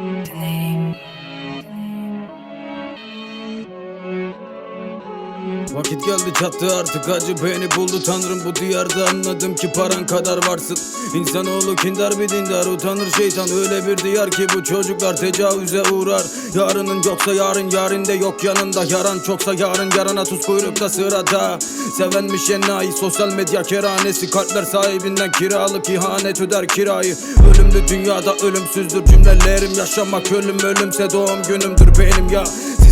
name. Vakit geldi çattı artık acı beni buldu. Tanrım bu diyarda anladım ki paran kadar varsın. İnsanoğlu kindar bir dindar utanır şeytan. Öyle bir diyar ki bu çocuklar tecavüze uğrar. Yarının yoksa yarın yarinde yok yanında. Yaran çoksa yarın yarana tuz kuyrukta sırada. Sevenmiş enayi sosyal medya keranesi. Kalpler sahibinden kiralık ihanet öder kirayı. Ölümlü dünyada ölümsüzdür cümlelerim. Yaşamak ölüm ölümse doğum günümdür benim ya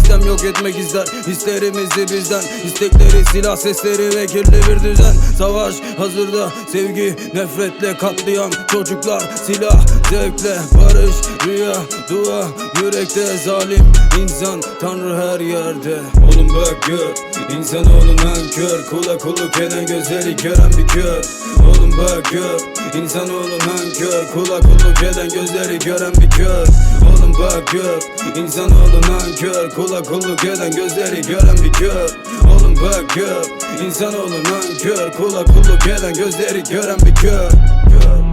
Sistem yok etmek ister. Hislerimizi bizden. İstekleri silah sesleri ve kirli bir düzen. Savaş hazırda. Sevgi nefretle katlayan çocuklar Silah zevkle. Barış rüya dua yürekte zalim insan tanrı her yerde. Oğlum bak gör insanoğlu nankör. Kula kulluk eden gözleri gören bir kör Oğlum bak gör insanoğlu nankör. Kula kulluk eden gözleri gören bir kör Oğlum bak gör insanoğlu nankör. Kula kulluk eden gözleri gören bir kör Oğlum bak gör insanoğlu nankör. Kula kulluk eden gözleri gören bir kör, kör.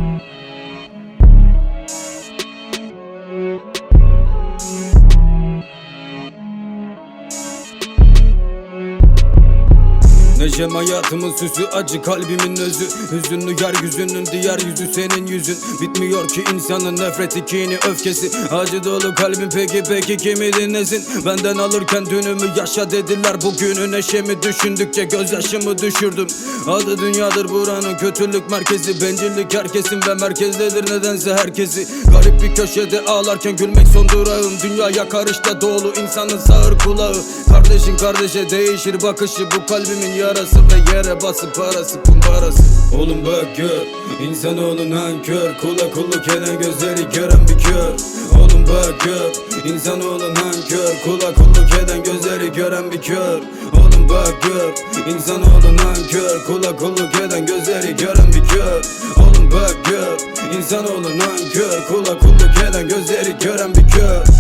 Neşem hayatımın süsü acı kalbimin özü. Hüzünlü yeryüzünün diğer yüzü senin yüzün. Bitmiyor ki insanın nefreti kini öfkesi. Acı dolu kalbim peki peki kimi dinlesin Benden alırken dünümü yaşa dediler. Bugünü neşemi düşündükçe gözyaşımı düşürdüm. Adı dünyadır buranın kötülük merkezi. Bencillik herkesin ve merkezdedir nedense herkesi. Garip bir köşede ağlarken gülmek son durağım. Dünyaya karışta dolu insanın sağır kulağı. Kardeşin kardeşe değişir bakışı. Bu kalbimin yarası ve yere basıp parası kumbarası. Oğlum bak gör insanoğlu nankör. Kula kulluk eden gözleri gören bir kör. Oğlum bak gör insanoğlu nankör. Kula kulluk eden gözleri gören bir kör. Oğlum bak gör insanoğlu nankör. Kula kulluk eden gözleri gören bir kör. Oğlum bak gör insanoğlu nankör. Kula kulluk eden gözleri gören bir kör